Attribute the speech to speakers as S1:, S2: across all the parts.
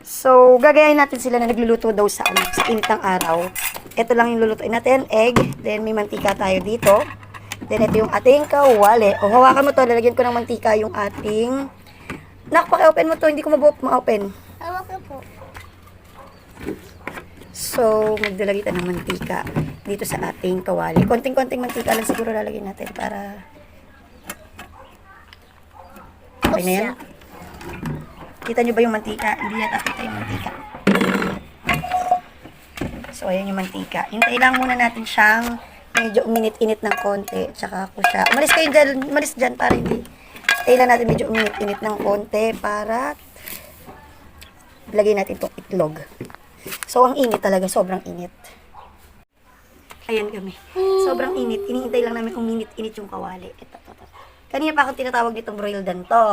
S1: So, gagayahin natin sila na nagluluto daw sa, ano, sa init ng araw. Ito lang yung lulutuin natin, egg. Then, may mantika tayo dito. Then, ito yung ating kawali. O, hawakan mo to. Lalagyan ko ng mantika yung ating... Nak, paki-open mo to. Hindi ko ma-open.
S2: Hawak ko po.
S1: So, magdalagay tayo ng mantika dito sa ating kawali. Konting-konting mantika lang siguro lalagyan natin para... Okay na yan? Kita nyo ba yung mantika? Hindi yata kita yung mantika. So, ayan yung mantika. Hintay lang muna natin siyang medyo uminit-init ng konti. Tsaka ako siya. Umalis kayo dyan. Umalis dyan para hindi. Hintay lang natin medyo uminit-init ng konti para lagay natin itong itlog. So, ang init talaga. Sobrang init. Ayan kami. Sobrang init. Inihintay lang namin uminit-init yung kawali. Ito. Kanina pa akong tinatawag nitong broiled to.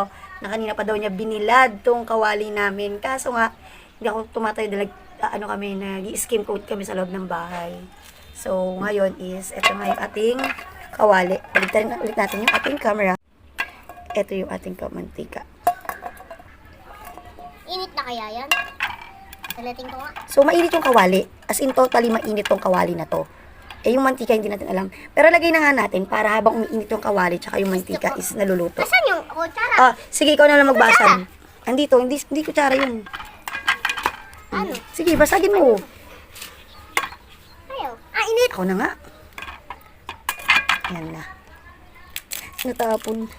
S1: Na kanina pa daw niya binilad tong kawali namin. Kaso nga, hindi ako tumatayo dahil ah, ano kami, nag-skim coat kami sa loob ng bahay. So, ngayon is, ito nga yung ating kawali. Baligtarin na ulit natin yung ating camera. Ito yung ating kamantika.
S2: Init na kaya yan? Talating ko nga.
S1: So, mainit yung kawali. As in, totally mainit tong kawali na to. Eh, yung mantika hindi natin alam. Pero lagay na nga natin para habang umiinit yung kawali tsaka yung mantika is naluluto.
S2: Asan yung kutsara?
S1: Ah, sige, ikaw na lang magbasa. Andito, hindi, hindi kutsara yun.
S2: Ano?
S1: Sige, basagin mo.
S2: Ayaw. Ah, init.
S1: Ako na nga. Yan na. Natapon.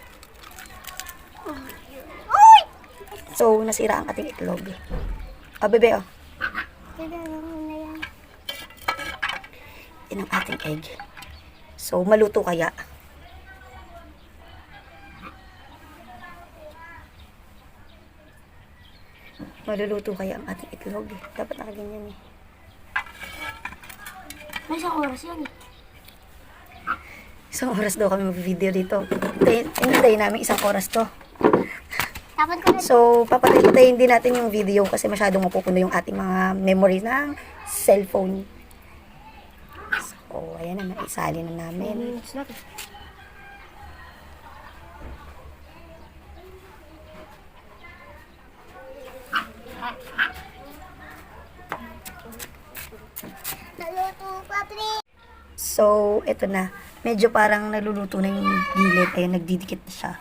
S1: So, nasira ang ating itlog. Ah, bebe, oh.
S2: Yan.
S1: Ang ating egg. So, maluto kaya. Maluluto kaya ang ating itlog. Dapat nakaganyan eh.
S2: May isang oras yan eh.
S1: Isang oras daw kami mag-video dito. Hintayin namin isang oras to. So, papatayin din natin yung video kasi masyadong mapupuno yung ating mga memory ng cellphone. So, ayan na, naisali na namin. So, eto na. Medyo parang naluluto na yung gilid. Ayun, nagdidikit na siya.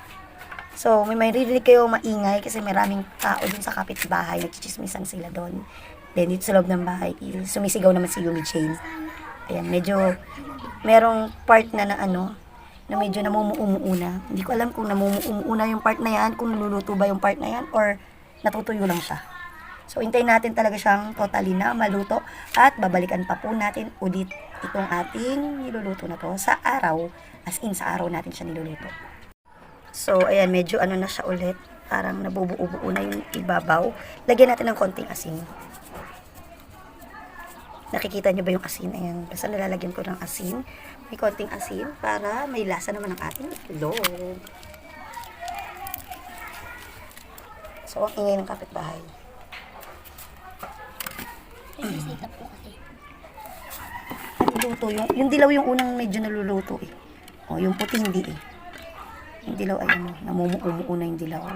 S1: So, may maririnig kayo maingay kasi maraming tao dun sa kapitbahay. Nagchichismisan sila doon. Then, dito sa loob ng bahay, sumisigaw naman si Yumi Jane. Ayan, medyo merong part na na ano, na medyo namumuumuuna. Hindi ko alam kung namumuumuuna yung part na yan, kung naluluto ba yung part na yan, or natutuyo lang siya. So, hintayin natin talaga siyang totally na maluto at babalikan pa po natin ulit itong ating niluluto na to sa araw, as in sa araw natin siya niluluto. So, ayan, medyo ano na siya ulit. Parang nabubuo-buo na yung ibabaw. Lagyan natin ng konting asin. Nakikita niyo ba yung asin? Ayan, basta nalalagyan ko ng asin. May konting asin para may lasa naman ang ating itlog. So, ang ingay ng kapitbahay.
S2: Ay, sisitap ko kasi.
S1: Niluluto. Yung, yung dilaw yung unang medyo naluluto eh. O, yung puti hindi eh. Yung dilaw ay ano, namumuumuo na yung dilaw.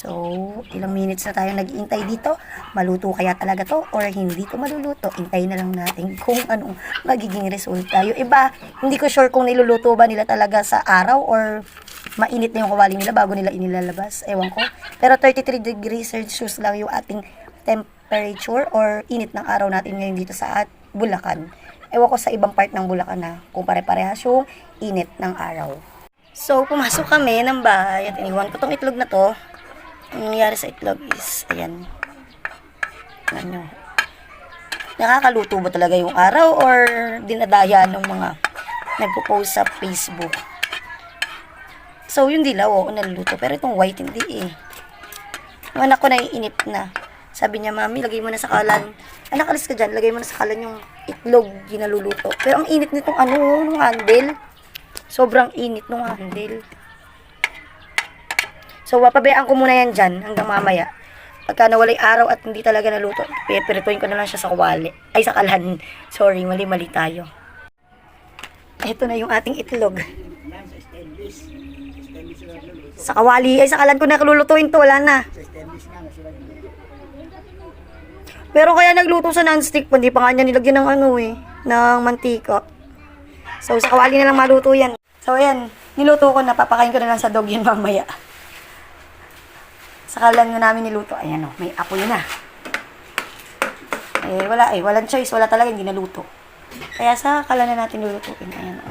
S1: So, ilang minutes na tayo nag-iintay dito. Maluto kaya talaga to or hindi to maluluto. Intay na lang natin kung anong magiging resulta. Yung iba, hindi ko sure kung niluluto ba nila talaga sa araw or mainit na yung kawali nila bago nila inilalabas. Ewan ko. Pero 33 degrees Celsius lang yung ating temperature or init ng araw natin ngayon dito sa at Bulacan. Ewan ko sa ibang part ng Bulacan na kung pare-parehas yung init ng araw. So, pumasok kami ng bahay at iniwan ko tong itlog na to. Ang nangyari sa itlog is, ayan. Nyo. Nakakaluto ba talaga yung araw or dinadaya ng mga nagpo-post sa Facebook? So, yung dilaw, oo, naluluto. Pero itong white, hindi eh. Yung anak ko naiinip na. Sabi niya, Mami, lagay mo na sa kalan. Anak, alis ka dyan. Lagay mo na sa kalan yung itlog ginaluluto. Pero ang init nitong ano, nung handle. Sobrang init nung handle. So, papabayaan ko muna yan dyan hanggang mamaya. Pagka nawalay araw at hindi talaga naluto, pipirituin ko na lang siya sa kawali. Ay, sa kalan. Sorry, mali-mali tayo. Ito na yung ating itlog. Sa kawali, ay sa kalan ko na kalulutuin to, wala na. Pero kaya nagluto sa non-stick pa, hindi pa nga niya nilagyan ng ano eh, ng mantika. So, sa kawali na lang maluto yan. So, ayan, niluto ko na, papakain ko na lang sa dog yun mamaya. Saka lang na namin niluto. Ayan o, may apoy na. Eh, wala eh, walang choice, wala talaga, hindi naluto. Kaya sa kala na natin lulutuin. Ayan o.